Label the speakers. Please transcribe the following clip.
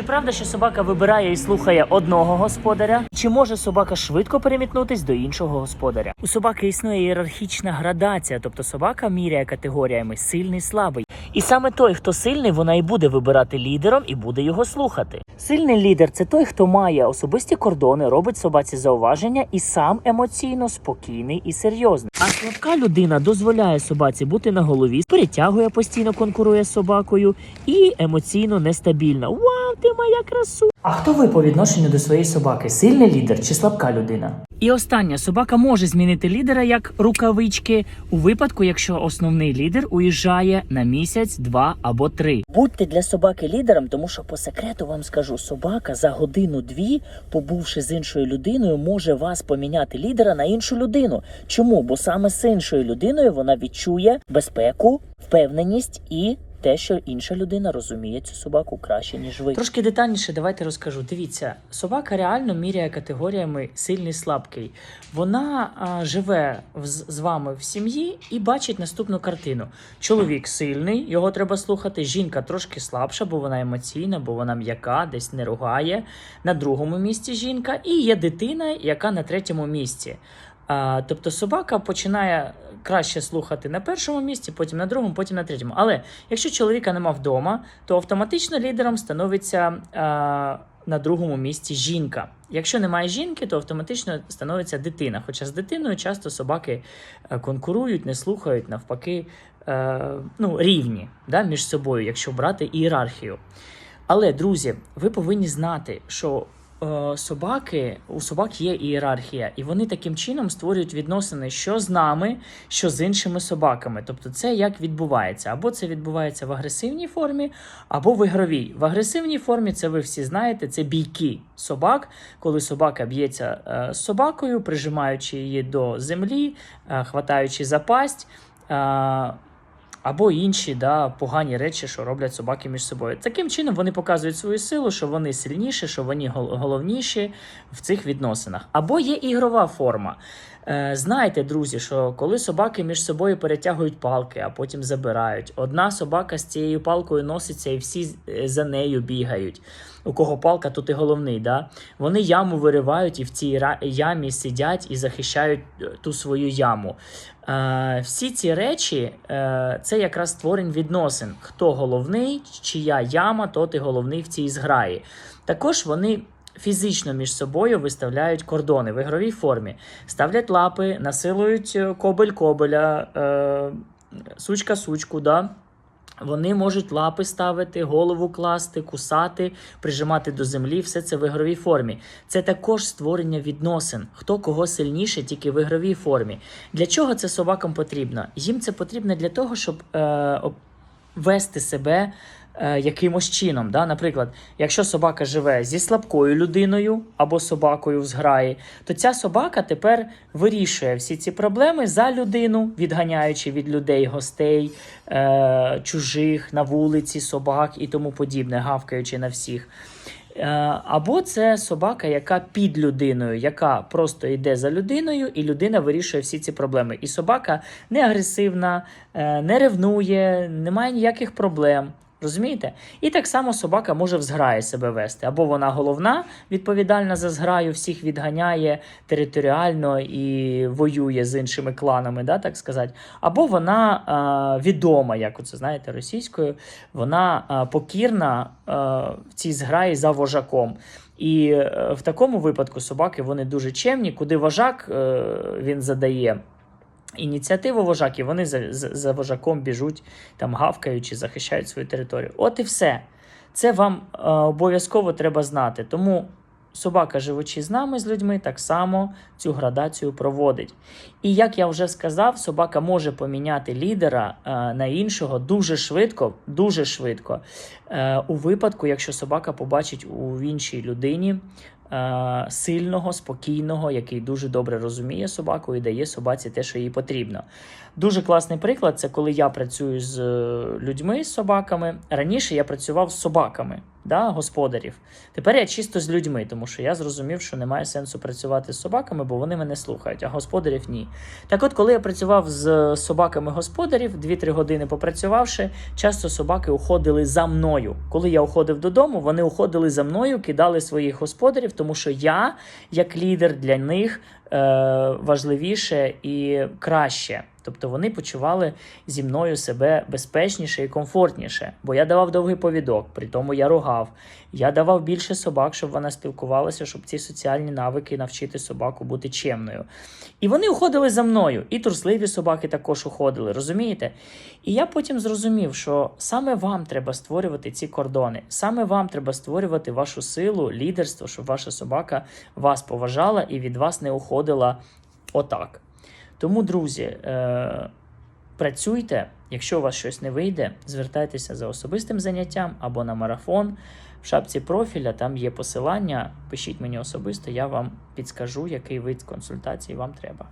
Speaker 1: Чи правда, що собака вибирає і слухає одного господаря? Чи може собака швидко перемітнутись до іншого господаря? У собаки існує ієрархічна градація, тобто собака міряє категоріями сильний, слабий. І саме той, хто сильний, вона і буде вибирати лідером і буде його слухати. Сильний лідер це той, хто має особисті кордони, робить собаці зауваження і сам емоційно спокійний і серйозний. А слабка людина дозволяє собаці бути на голові, перетягує постійно, конкурує з собакою і емоційно нестабільна. Ти моя красу! А хто ви по відношенню до своєї собаки? Сильний лідер чи слабка людина? І остання собака може змінити лідера як рукавички у випадку, якщо основний лідер уїжджає на місяць, два або три. Будьте для собаки лідером, тому що по секрету вам скажу, собака за годину-дві, побувши з іншою людиною, може вас поміняти лідера на іншу людину. Чому? Бо саме з іншою людиною вона відчує безпеку, впевненість і. Те, що інша людина розуміє цю собаку краще, ніж ви. Трошки детальніше давайте розкажу. Дивіться, собака реально міряє категоріями сильний слабкий. Вона а, живе в- з, вами в сім'ї і бачить наступну картину. Чоловік сильний, його треба слухати. Жінка трошки слабша, бо вона емоційна, бо вона м'яка, десь не ругає. На другому місці жінка, і є дитина, яка на третьому місці. А, тобто собака починає краще слухати на першому місці, потім на другому, потім на третьому. Але якщо чоловіка нема вдома, то автоматично лідером становиться а, на другому місці жінка. Якщо немає жінки, то автоматично становиться дитина. Хоча з дитиною часто собаки е, конкурують, не слухають, навпаки, е, ну, рівні да, між собою, якщо брати ієрархію. Але, друзі, ви повинні знати, що собаки, у собак є ієрархія, і вони таким чином створюють відносини що з нами, що з іншими собаками. Тобто, це як відбувається. Або це відбувається в агресивній формі, або в ігровій. В агресивній формі це ви всі знаєте, це бійки собак, коли собака б'ється е, з собакою, прижимаючи її до землі, е, хватаючи за пасть. Або інші да, погані речі, що роблять собаки між собою. Таким чином вони показують свою силу, що вони сильніші, що вони гол- головніші в цих відносинах. Або є ігрова форма. Е, знаєте, друзі, що коли собаки між собою перетягують палки, а потім забирають, одна собака з цією палкою носиться і всі е, за нею бігають. У кого палка, тут і головний. Да? Вони яму виривають і в цій ямі сидять і захищають е, ту свою яму. Всі ці речі це якраз створень відносин. Хто головний, чия яма, тот і головний в цій зграї. Також вони. Фізично між собою виставляють кордони в ігровій формі, ставлять лапи, насилують е, кобель кобеля, е, сучка сучку. Да? Вони можуть лапи ставити, голову класти, кусати, прижимати до землі. Все це в ігровій формі. Це також створення відносин. Хто кого сильніше, тільки в ігровій формі. Для чого це собакам потрібно? Їм це потрібно для того, щоб е, вести себе е, якимось чином. Да? Наприклад, якщо собака живе зі слабкою людиною або собакою в зграї, то ця собака тепер вирішує всі ці проблеми за людину, відганяючи від людей гостей, е, чужих на вулиці, собак і тому подібне, гавкаючи на всіх. Е, Або це собака, яка під людиною, яка просто йде за людиною, і людина вирішує всі ці проблеми. І собака не агресивна, е, не ревнує, немає ніяких проблем. Розумієте? І так само собака може в зграї себе вести. Або вона головна, відповідальна за зграю, всіх відганяє територіально і воює з іншими кланами, да, так сказати. Або вона е, відома, як оце знаєте, російською, вона е, покірна е, в цій зграї за вожаком. І е, в такому випадку собаки вони дуже чемні, куди вожак е, він задає ініціативу вожаків, вони за, за, вожаком біжуть, там гавкаючи, захищають свою територію. От і все. Це вам е, обов'язково треба знати. Тому собака, живучи з нами, з людьми, так само цю градацію проводить. І як я вже сказав, собака може поміняти лідера е, на іншого дуже швидко, дуже швидко. Е, у випадку, якщо собака побачить у іншій людині сильного, спокійного, який дуже добре розуміє собаку і дає собаці те, що їй потрібно. Дуже класний приклад це коли я працюю з е, людьми, з собаками. Раніше я працював з собаками. Да, господарів. Тепер я чисто з людьми, тому що я зрозумів, що немає сенсу працювати з собаками, бо вони мене слухають, а господарів ні. Так от, коли я працював з собаками господарів, 2-3 години попрацювавши, часто собаки уходили за мною. Коли я уходив додому, вони уходили за мною, кидали своїх господарів, тому що я, як лідер для них, е, важливіше і краще. Тобто вони почували зі мною себе безпечніше і комфортніше, бо я давав довгий повідок, при тому я ругав. Я давав більше собак, щоб вона спілкувалася, щоб ці соціальні навики навчити собаку бути чемною. І вони уходили за мною, і трусливі собаки також уходили, розумієте? І я потім зрозумів, що саме вам треба створювати ці кордони, саме вам треба створювати вашу силу, лідерство, щоб ваша собака вас поважала і від вас не уходила отак. Тому, друзі, е, працюйте. Якщо у вас щось не вийде, звертайтеся за особистим заняттям або на марафон. В шапці профіля там є посилання. Пишіть мені особисто, я вам підскажу, який вид консультації вам треба.